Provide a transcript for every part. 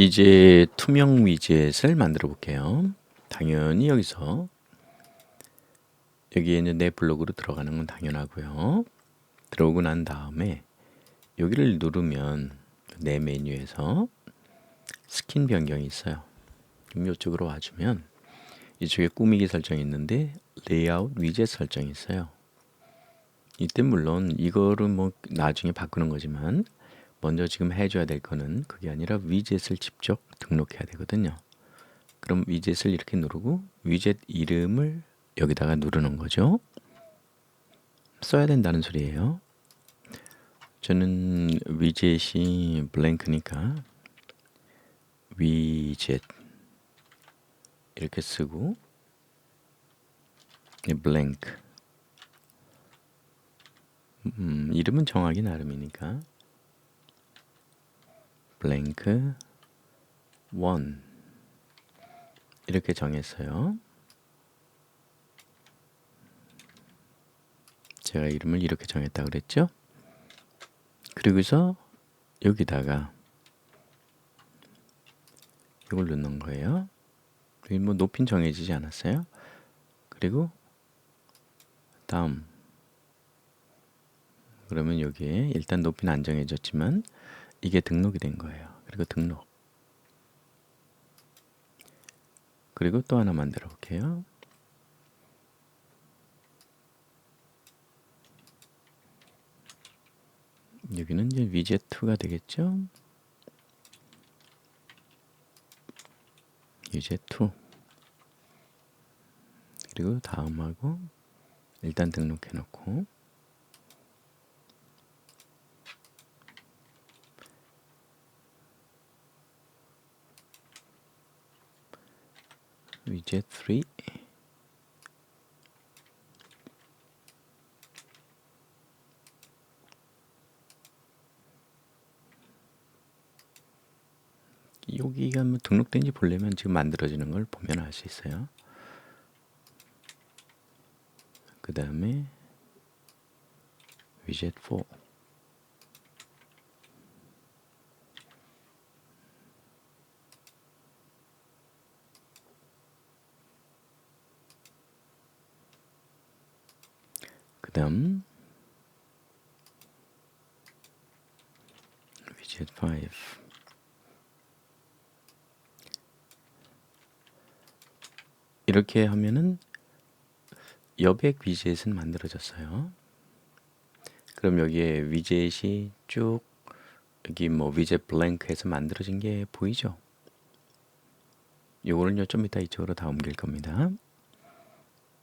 이제 투명 위젯을 만들어 볼게요. 당연히 여기서 여기에 이제 내 블로그로 들어가는 건 당연하고요. 들어오고 난 다음에 여기를 누르면 내 메뉴에서 스킨 변경이 있어요. 그럼 이쪽으로 와주면 이쪽에 꾸미기 설정이 있는데 레이아웃 위젯 설정이 있어요. 이때 물론 이거를 뭐 나중에 바꾸는 거지만 먼저 지금 해줘야 될 거는 그게 아니라 위젯을 직접 등록해야 되거든요. 그럼 위젯을 이렇게 누르고 위젯 이름을 여기다가 누르는 거죠. 써야 된다는 소리예요. 저는 위젯이 블랭크니까 위젯 이렇게 쓰고 블랭크 음, 이름은 정하기 나름이니까 블랭크 원 이렇게 정했어요. 제가 이름을 이렇게 정했다 그랬죠? 그리고서 여기다가 이걸 넣는 거예요. 뭐 높이는 정해지지 않았어요. 그리고 다음 그러면 여기에 일단 높이는 안 정해졌지만 이게 등록이 된 거예요. 그리고 등록 그리고 또 하나 만들어 볼게요. 여기는 이제 위젯2가 되겠죠? 위젯2 그리고 다음하고 일단 등록해 놓고 위젯 3 여기가 뭐 등록된지 보려면 지금 만들어지는 걸 보면 알 수 있어요. 그 다음에 위젯 4 그 다음 위젯 5 이렇게 하면은 여백 위젯은 만들어졌어요. 그럼 여기에 위젯이 쭉 여기 뭐 위젯 블랭크에서 만들어진 게 보이죠? 요거는요 좀 이따 이쪽으로 다 옮길 겁니다.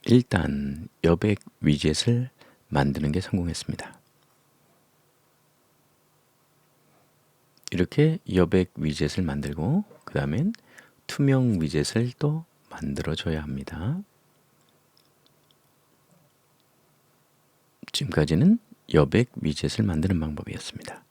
일단 여백 위젯을 만드는 게 성공했습니다. 이렇게 여백 위젯을 만들고 그 다음엔 투명 위젯을 또 만들어줘야 합니다. 지금까지는 여백 위젯을 만드는 방법이었습니다.